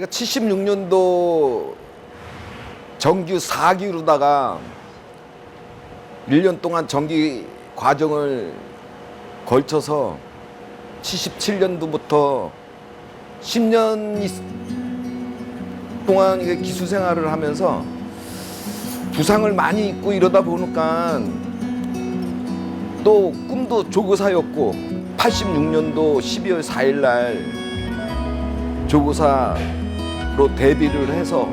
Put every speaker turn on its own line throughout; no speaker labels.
제가 76년도 정규 4기로다가 1년 동안 정기 과정을 걸쳐서 77년도부터 10년 동안 기수 생활을 하면서 부상을 많이 입고 이러다 보니까 또 꿈도 조교사였고 86년도 12월 4일 날 조교사 로 데뷔를 해서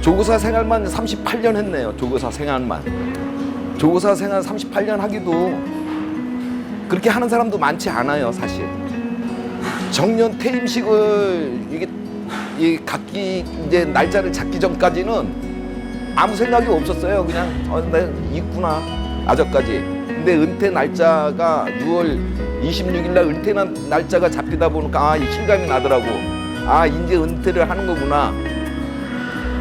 조교사 생활만 38년 했네요. 조교사 생활만. 조교사 생활 38년 하기도 그렇게 하는 사람도 많지 않아요, 사실. 정년 퇴임식을 이게 이 갖기 이제 날짜를 잡기 전까지는 아무 생각이 없었어요. 그냥 어, 내 있구나 아저까지. 근데 은퇴 날짜가 6월 26일 날 은퇴 날- 날짜가 잡히다 보니까 아, 이 실감이 나더라고. 아 이제 은퇴를 하는 거구나.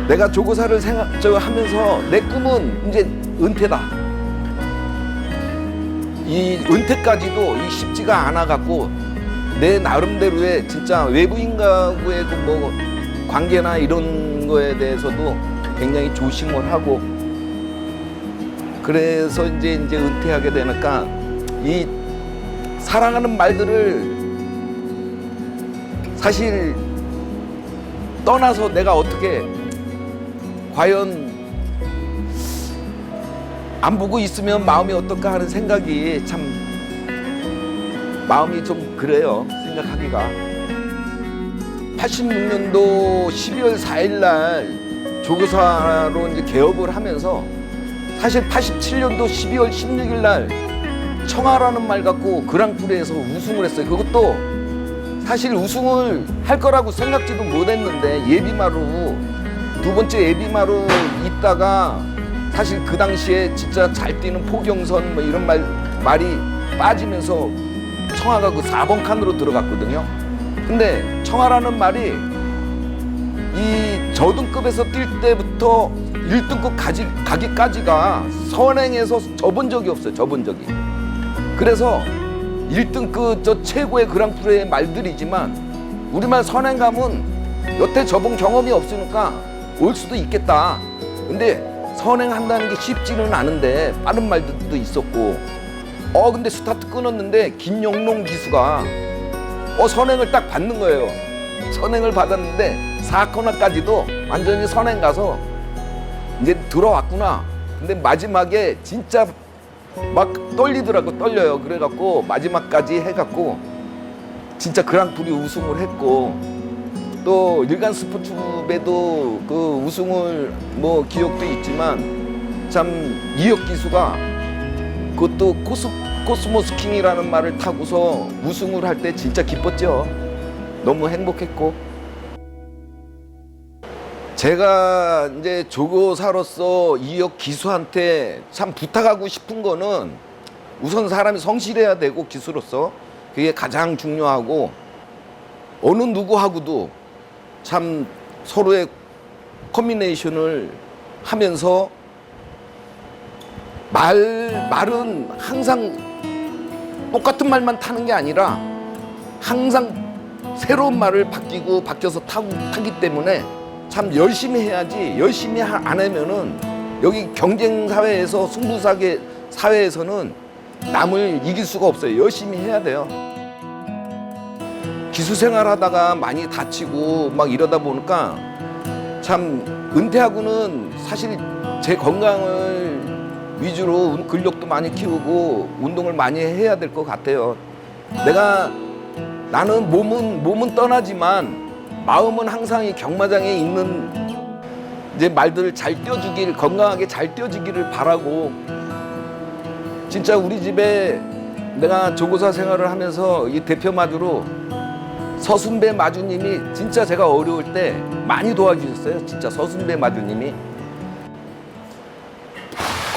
내가 조교사를 생각 저 하면서 내 꿈은 이제 은퇴다. 이 은퇴까지도 이 쉽지가 않아 갖고 내 나름대로의 진짜 외부인과의 그뭐 관계나 이런 거에 대해서도 굉장히 조심을 하고 그래서 이제 이제 은퇴하게 되니까 이 사랑하는 말들을 사실 떠나서 내가 어떻게 과연 안 보고 있으면 마음이 어떨까 하는 생각이 참 마음이 좀 그래요 생각하기가 86년도 12월 4일 날 조교사로 이제 개업을 하면서 사실 87년도 12월 16일 날 청하라는 말 갖고 그랑프리에서 우승을 했어요. 그것도 사실 우승을 할 거라고 생각지도 못했는데 예비마루 두 번째 예비마루 있다가 사실 그 당시에 진짜 잘 뛰는 포경선 뭐 이런 말 말이 빠지면서 청하가 그 4번 칸으로 들어갔거든요. 근데 청하라는 말이 이 저등급에서 뛸 때부터 1등급 가지, 가기까지가 선행에서 접은 적이 없어요. 접은 적이. 그래서 1등급 저 최고의 그랑프리의 말들이지만 우리말 선행 가면 여태 접은 경험이 없으니까 올 수도 있겠다. 근데 선행한다는 게 쉽지는 않은데 빠른 말들도 있었고 어 근데 스타트 끊었는데 김영롱 기수가 어 선행을 딱 받는 거예요. 선행을 받았는데 4코너까지도 완전히 선행 가서 이제 들어왔구나. 근데 마지막에 진짜 막 떨리더라고 떨려요. 그래갖고 마지막까지 해갖고 진짜 그랑프리 우승을 했고 또 일간 스포츠배도 그 우승을 뭐 기억도 있지만 참 이혁 기수가 그것도 코스 코스모스 킹이라는 말을 타고서 우승을 할 때 진짜 기뻤죠. 너무 행복했고 제가 이제 조교사로서 이혁 기수한테 참 부탁하고 싶은 거는 우선 사람이 성실해야 되고 기수로서 그게 가장 중요하고 어느 누구하고도 참 서로의 커뮤니케이션을 하면서 말 말은 항상 똑같은 말만 타는 게 아니라 항상 새로운 말을 바뀌고 바뀌어서 타고 타기 때문에 참 열심히 해야지 열심히 하- 안 하면은 여기 경쟁 사회에서 승부사계 사회에서는 남을 이길 수가 없어요. 열심히 해야 돼요. 기수 생활하다가 많이 다치고 막 이러다 보니까 참 은퇴하고는 사실 제 건강을 위주로 운- 근력도 많이 키우고 운동을 많이 해야 될 것 같아요. 내가 나는 몸은 몸은 떠나지만 마음은 항상 이 경마장에 있는 이제 말들을 잘 띄워주길 건강하게 잘 띄워주기를 바라고 진짜 우리 집에 내가 조교사 생활을 하면서 이 대표 마주로 서순배 마주님이 진짜 제가 어려울 때 많이 도와주셨어요. 진짜 서순배 마주님이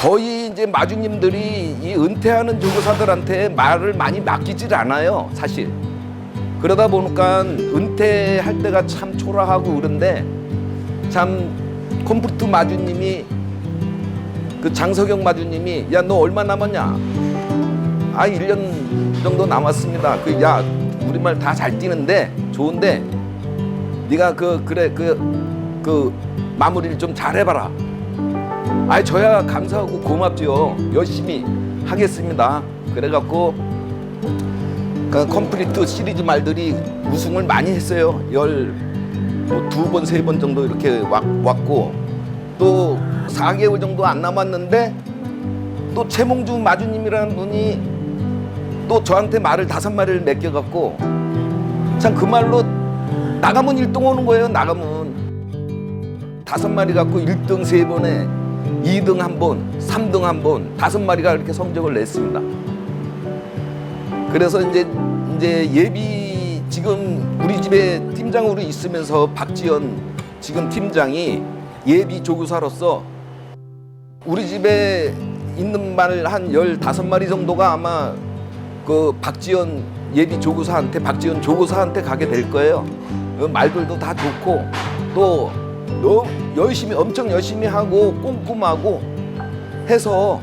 거의 이제 마주님들이 이 은퇴하는 조교사들한테 말을 많이 맡기질 않아요. 사실. 그러다 보니까 은퇴할 때가 참 초라하고 그런데 참 컴프트 마주님이 그 장석영 마주님이 야 너 얼마 남았냐? 아 1년 정도 남았습니다. 그 야 우리말 다 잘 뛰는데 좋은데 네가 그 그래 그그 마무리를 좀 잘해봐라. 아이 저야 감사하고 고맙지요. 열심히 하겠습니다. 그래갖고 그 컴플리트 시리즈 말들이 우승을 많이 했어요. 열 두 번 세 번 정도 이렇게 왔, 왔고 또 4개월 정도 안 남았는데 또 최몽주 마주님이라는 분이 또 저한테 말을 다섯 마리를 맡겨갖고 참 그 말로 나가면 일등 오는 거예요. 나가면 다섯 마리 갖고 일등세 번에 이등 한 번, 삼등한 번, 다섯 마리가 이렇게 성적을 냈습니다. 그래서 이제 이제 예비 지금 우리 집에 팀장으로 있으면서 박지연 지금 팀장이 예비 조교사로서 우리 집에 있는 말 한 열다섯 마리 정도가 아마 그 박지연 예비 조교사한테 박지연 조교사한테 가게 될 거예요. 그 말들도 다 좋고 또 너무 열심히 엄청 열심히 하고 꼼꼼하고 해서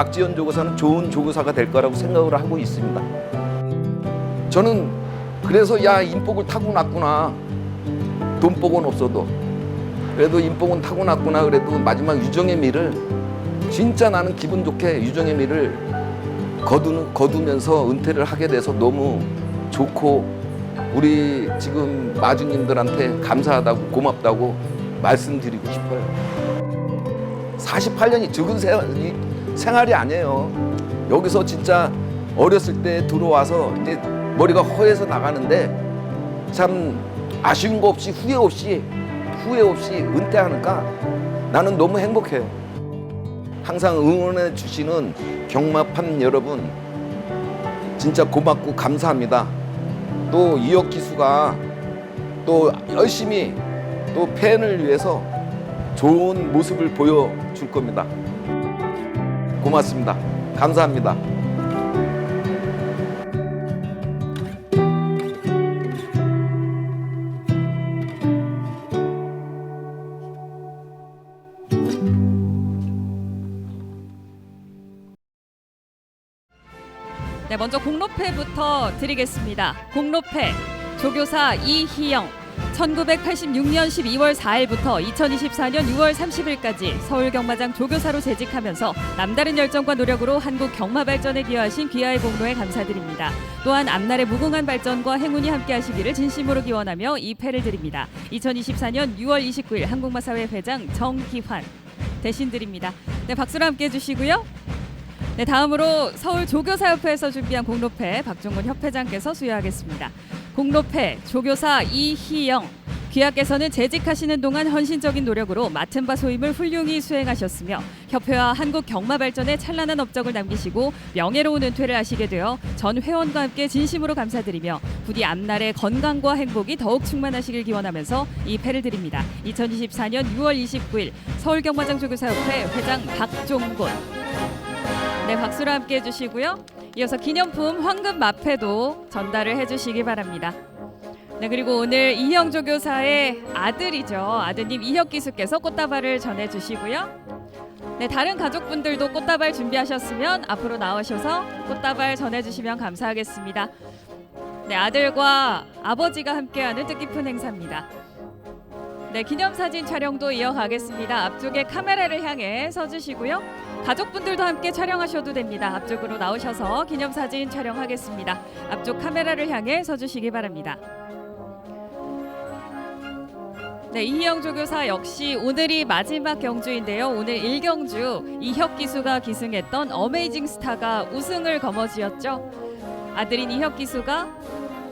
박지연 조교사는 좋은 조교사가 될 거라고 생각을 하고 있습니다. 저는 그래서 야 인복을 타고났구나 돈복은 없어도 그래도 인복은 타고났구나 그래도 마지막 유정의 미를 진짜 나는 기분 좋게 유정의 미를 거두, 거두면서 은퇴를 하게 돼서 너무 좋고 우리 지금 마주님들한테 감사하다고 고맙다고 말씀드리고 싶어요. 48년이 적은 세- 이 생활이 아니에요. 여기서 진짜 어렸을 때 들어와서 이제 머리가 허해서 나가는데 참 아쉬운 거 없이 후회 없이 후회 없이 은퇴하니까 나는 너무 행복해요. 항상 응원해 주시는 경마판 여러분 진짜 고맙고 감사합니다. 또 이혁 기수가 또 열심히 또 팬을 위해서 좋은 모습을 보여줄 겁니다. 고맙습니다. 감사합니다.
네, 먼저 공로패부터 드리겠습니다. 공로패 조교사 이희영 1986년 12월 4일부터 2024년 6월 30일까지 서울 경마장 조교사로 재직하면서 남다른 열정과 노력으로 한국 경마 발전에 기여하신 귀하의 공로에 감사드립니다. 또한 앞날의 무궁한 발전과 행운이 함께하시기를 진심으로 기원하며 이 패를 드립니다. 2024년 6월 29일 한국마사회 회장 정기환 대신 드립니다. 네, 박수로 함께 해주시고요. 네, 다음으로 서울 조교사협회에서 준비한 공로패 박종근 협회장께서 수여하겠습니다. 공로패 조교사 이희영 귀하께서는 재직하시는 동안 헌신적인 노력으로 맡은 바 소임을 훌륭히 수행하셨으며 협회와 한국 경마 발전에 찬란한 업적을 남기시고 명예로운 은퇴를 하시게 되어 전 회원과 함께 진심으로 감사드리며 부디 앞날의 건강과 행복이 더욱 충만하시길 기원하면서 이 패를 드립니다. 2024년 6월 29일 서울 경마장 조교사협회 회장 박종곤 네, 박수로 함께 해주시고요. 이어서 기념품 황금 마패도 전달을 해주시기 바랍니다. 네, 그리고 오늘 이형 조 교사의 아들이죠. 아드님 이혁 기수께서 꽃다발을 전해주시고요. 네, 다른 가족분들도 꽃다발 준비하셨으면 앞으로 나오셔서 꽃다발 전해주시면 감사하겠습니다. 네, 아들과 아버지가 함께하는 뜻깊은 행사입니다. 네, 기념사진 촬영도 이어가겠습니다. 앞쪽에 카메라를 향해 서주시고요. 가족분들도 함께 촬영하셔도 됩니다. 앞쪽으로 나오셔서 기념사진 촬영하겠습니다. 앞쪽 카메라를 향해 서주시기 바랍니다. 네, 이희영 조교사 역시 오늘이 마지막 경주인데요. 오늘 1경주 이혁 기수가 기승했던 어메이징 스타가 우승을 거머쥐었죠. 아들인 이혁 기수가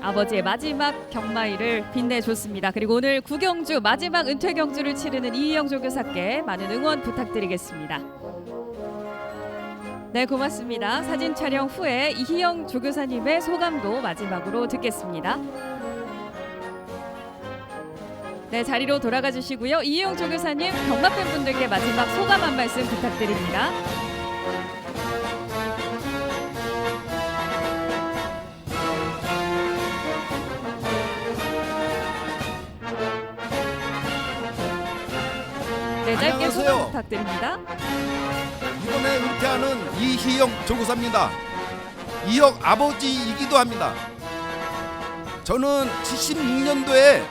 아버지의 마지막 경마일을 빛내줬습니다. 그리고 오늘 구경주 마지막 은퇴 경주를 치르는 이희영 조교사께 많은 응원 부탁드리겠습니다. 네, 고맙습니다. 사진 촬영 후에 이희영 조교사님의 소감도 마지막으로 듣겠습니다. 네, 자리로 돌아가 주시고요. 이희영 조교사님, 경마 팬 분들께 마지막 소감 한 말씀 부탁드립니다. 네, 짧게
안녕하세요.
소감 부탁드립니다.
이번에 은퇴하는 이희영 조교사입니다. 이혁 아버지이기도 합니다. 저는 76년도에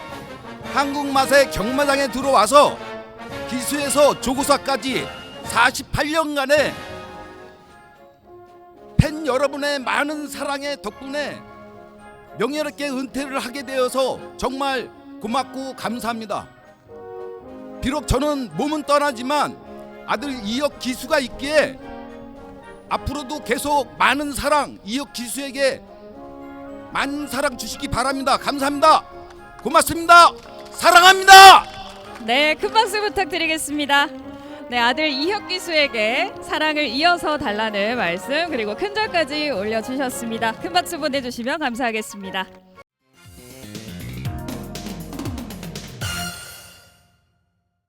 한국 맛의 경마장에 들어와서 기수에서 조고사까지 48년간의 팬 여러분의 많은 사랑의 덕분에 명예롭게 은퇴를 하게 되어서 정말 고맙고 감사합니다. 비록 저는 몸은 떠나지만 아들 이혁 기수가 있기에 앞으로도 계속 많은 사랑 이혁 기수에게 많은 사랑 주시기 바랍니다. 감사합니다. 고맙습니다. 사랑합니다.
네, 큰 박수 부탁드리겠습니다. 네, 아들 이혁 기수에게 사랑을 이어서 달라는 말씀 그리고 큰 절까지 올려주셨습니다. 큰 박수 보내주시면 감사하겠습니다.